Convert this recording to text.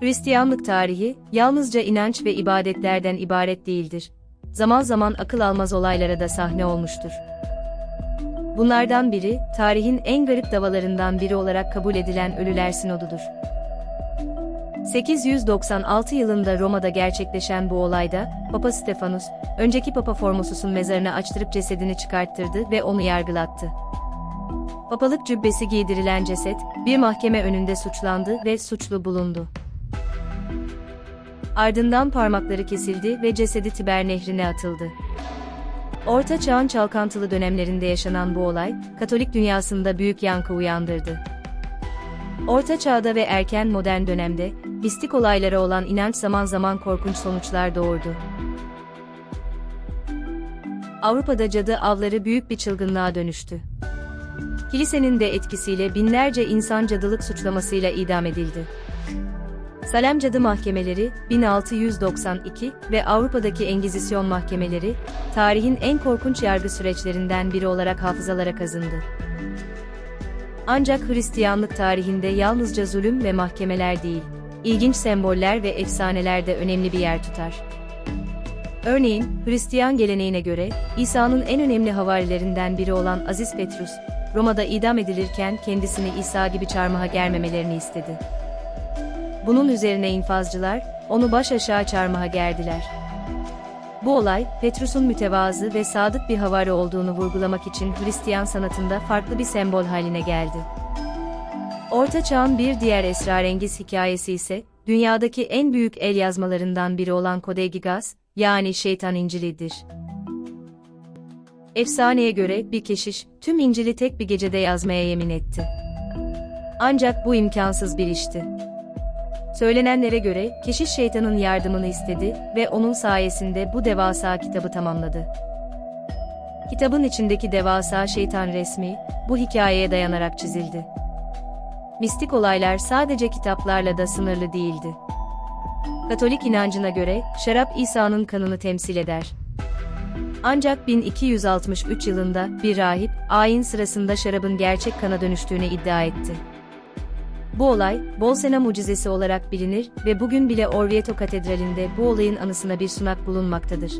Hristiyanlık tarihi, yalnızca inanç ve ibadetlerden ibaret değildir. Zaman zaman akıl almaz olaylara da sahne olmuştur. Bunlardan biri, tarihin en garip davalarından biri olarak kabul edilen Ölüler Sinodudur. 896 yılında Roma'da gerçekleşen bu olayda, Papa Stefanus, önceki Papa Formosus'un mezarını açtırıp cesedini çıkarttırdı ve onu yargılattı. Papalık cübbesi giydirilen ceset, bir mahkeme önünde suçlandı ve suçlu bulundu. Ardından parmakları kesildi ve cesedi Tiber Nehri'ne atıldı. Orta Çağ'ın çalkantılı dönemlerinde yaşanan bu olay, Katolik dünyasında büyük yankı uyandırdı. Orta Çağ'da ve erken modern dönemde, mistik olaylara olan inanç zaman zaman korkunç sonuçlar doğurdu. Avrupa'da cadı avları büyük bir çılgınlığa dönüştü. Kilisenin de etkisiyle binlerce insan cadılık suçlamasıyla idam edildi. Salem Cadı Mahkemeleri 1692 ve Avrupa'daki Engizisyon mahkemeleri tarihin en korkunç yargı süreçlerinden biri olarak hafızalara kazındı. Ancak Hristiyanlık tarihinde yalnızca zulüm ve mahkemeler değil, ilginç semboller ve efsaneler de önemli bir yer tutar. Örneğin, Hristiyan geleneğine göre, İsa'nın en önemli havarilerinden biri olan Aziz Petrus, Roma'da idam edilirken kendisini İsa gibi çarmıha germemelerini istedi. Bunun üzerine infazcılar, onu baş aşağı çarmıha gerdiler. Bu olay, Petrus'un mütevazı ve sadık bir havari olduğunu vurgulamak için Hristiyan sanatında farklı bir sembol haline geldi. Orta Çağ'ın bir diğer esrarengiz hikayesi ise, dünyadaki en büyük el yazmalarından biri olan Kode Gigas, yani Şeytan İncil'idir. Efsaneye göre bir keşiş, tüm İncil'i tek bir gecede yazmaya yemin etti. Ancak bu imkansız bir işti. Söylenenlere göre, keşiş şeytanın yardımını istedi ve onun sayesinde bu devasa kitabı tamamladı. Kitabın içindeki devasa şeytan resmi, bu hikayeye dayanarak çizildi. Mistik olaylar sadece kitaplarla da sınırlı değildi. Katolik inancına göre, şarap İsa'nın kanını temsil eder. Ancak 1263 yılında bir rahip, ayin sırasında şarabın gerçek kana dönüştüğünü iddia etti. Bu olay, Bolsena mucizesi olarak bilinir ve bugün bile Orvieto Katedrali'nde bu olayın anısına bir sunak bulunmaktadır.